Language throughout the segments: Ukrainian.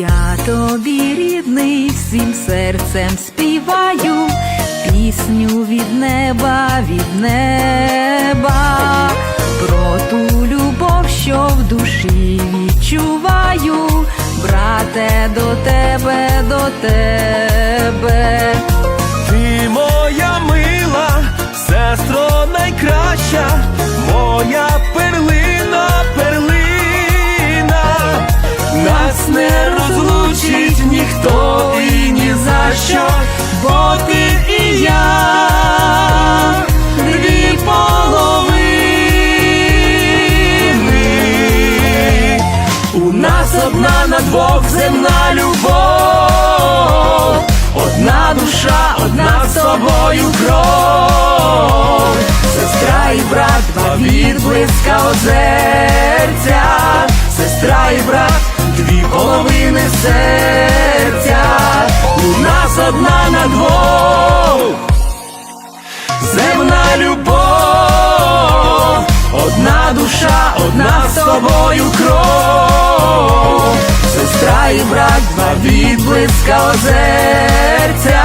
Я тобі рідний, всім серцем співаю, пісню від неба, від неба, про ту любов, що в душі відчуваю, брате, до тебе, до тебе. Ти моя мила, сестро найкраща, моя бо ти і я, дві половини. У нас одна на двох земна любов, одна душа, одна з собою кров, сестра і брат, два відблиска озерця, сестра і брат, дві половини серця, одна на двох. Земна любов, одна душа, одна з собою кров, сестра і брат, два відблиска озерця,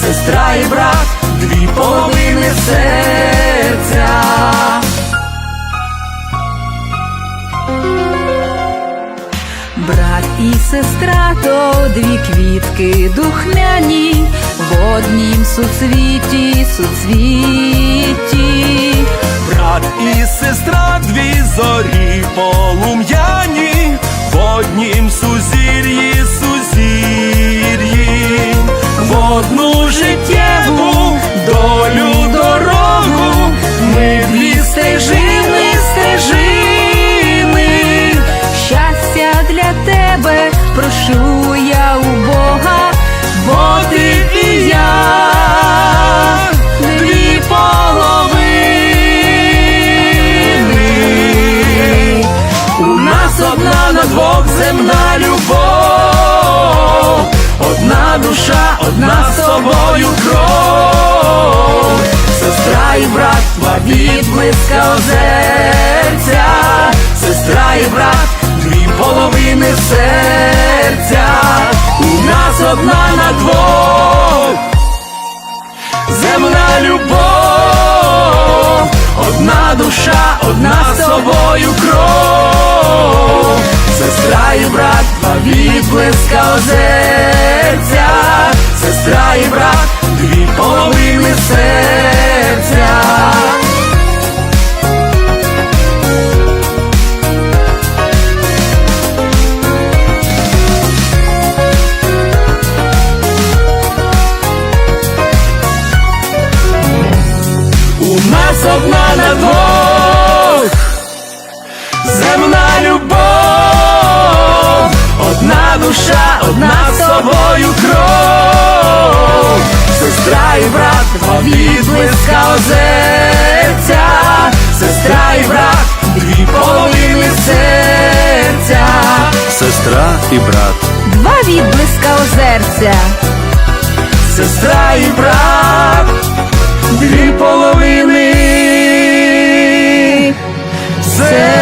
сестра і брат, дві половини серця. Брат і сестра то дві квітки духмяні, в однім суцвіті, суцвіті. Брат і сестра, дві зорі полум'яні, і брат, відблиска озерця, сестра і брат, дві половини серця, у нас одна на двох. Земна любов, одна душа, одна з собою кров, сестра і брат, два відблиска озерця, сестра і брат, дві половини серця. У нас одна на двох, земна любов, одна душа, одна з собою кров, сестра і брат, відблиска озерця, сестра і брат, дві половини серця, сестра і брат, два відблиска озерця, сестра і брат, дві половини серця.